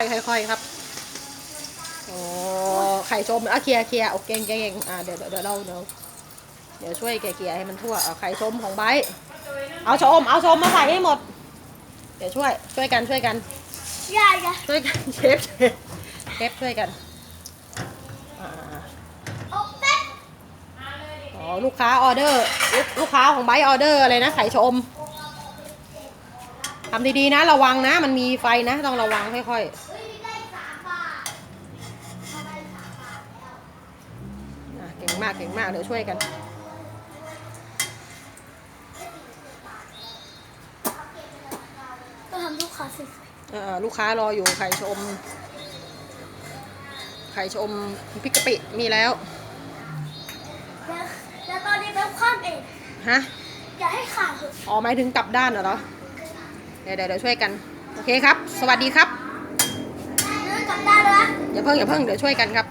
ค่อยๆครับโอ้ไข่ชมอะเคลียร์เคลียร์โอเคเก่งเก่งอะเดี๋ยวเดี๋ยวเดี๋ยวเราเดี๋ยวเดี๋ยวช่วยเกลี่ยๆให้มันทั่วเอาไข่ชมของไบร์ทเอาชม เอาชมมาใส่ให้หมด เดี๋ยวช่วยช่วยกันช่วยกันอย่าอย่าช่วยกันเชฟเชฟช่วยกันอ่าโอ้เป๊ะอ๋อลูกค้าออเดอร์ลูกลูกค้าของไบร์ทออเดอร์อะไรนะไข่ชมทำดีๆนะระวังนะ มันมีไฟนะ ต้องระวังค่อยๆ เฮ้ยมีได้สามบาททำไมสามบาทแล้ว อะ เก่งมากเก่งมากเดี๋ยวช่วยกันต้องทำลูกค้าสิเอ่อลูกค้ารออยู่ไข่ชม ไข่ชมพริกกะปิมีแล้ว แล้วแล้วตอนนี้แบบข้ามเองฮะ อย่าให้ขาดเถอะอ๋อหมายถึงกลับด้านเหรอ เดี๋ยวเดี๋ยวเดี๋ยวช่วยกัน โอเคครับ สวัสดีครับ เนื้อกลับได้แล้วนะอย่าเพิ่งอย่าเพิ่งเดี๋ยวช่วยกันครับ